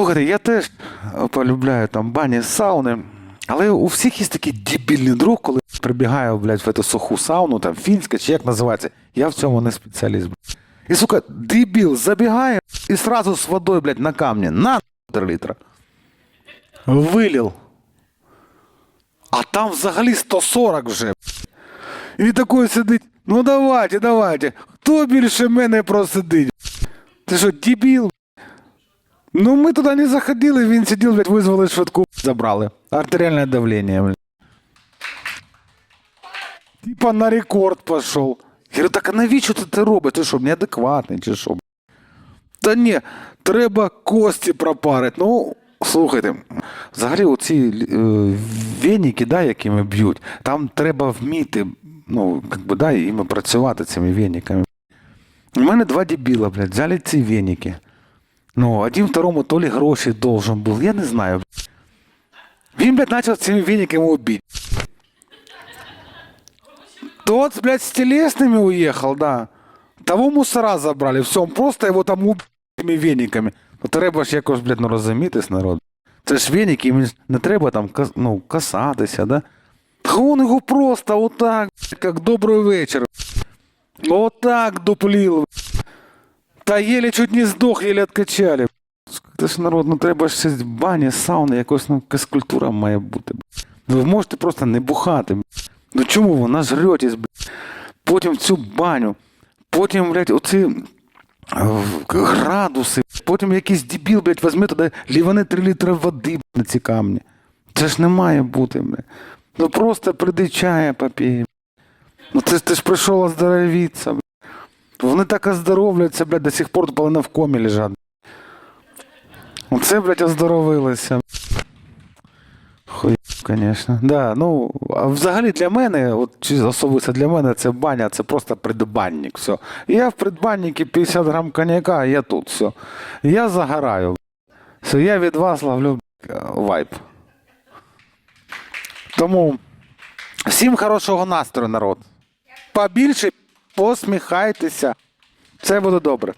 Слухайте, я теж е, полюбляю там бані, сауни, але у всіх є такий дебільний друг, коли прибігаю, блядь, в цю суху сауну, там фінська чи як називається. Я в цьому не спеціаліст. блядь. І, сука, дебіл забігає і сразу з водою, блядь, на камні. На 3 літра. Вилів. А там взагалі 140 вже. І він такий сидить. Ну давайте, давайте. Хто більше мене просидить? Ти що, дебіл? Ну, ми туди не заходили, він сидів, блядь, визвали швидку, забрали. Артеріальне давлення, блядь. Типа на рекорд пішов. Я говорю, так а навіщо ти це робиш? Ти що, неадекватний чи що? Та ні, треба кості пропарити. Ну, слухайте, взагалі оці е, веніки, да, якими б'ють, там треба вміти, ну, як би, да, іми працювати цими вениками. У мене два дебіла, блядь, взяли ці веники. Ну, один второму то ли гроші должен був, я не знаю. Він, блядь, почав цими вениками убить. Тот, блядь, с телесными уехал, да. Того мусора забрали, все, он просто його там убив цими вениками. Ну, треба ж якось, блядь, ну розумітись, народ. Це ж веники, їм не треба там ну, касатися, да? Та он його просто отак, як добрий вечір. Отак дуплів. Та єлі чуть не здох, єлі откачали. Це ж народ, ну треба ж щось баня, сауна, якось ну, культура має бути. Ви можете просто не бухати. Ну чому ви нажретесь, блядь? Потім цю баню, потім, блядь, оці е, градуси, потім якийсь дебіл, блядь, візьме туди ліване 3 літри води блядь, на ці камні. Це ж не має бути, блядь. Ну просто прийди чая попій. Ну ти, ж- ти ж прийшов оздоровитися, блядь. Вони так оздоровляються, блядь, до сих пор половина в комі лежать. Оце, блядь, оздоровилися. Хуй, звісно. Да, ну, а взагалі для мене, от особисто для мене, це баня, це просто придбанник. Все. Я в придбаннику 50 грам коньяка, я тут. Все. Я загораю. Все, я від вас ловлю вайб. Тому всім хорошого настрою, народ. Побільше посміхайтеся. Це буде добре.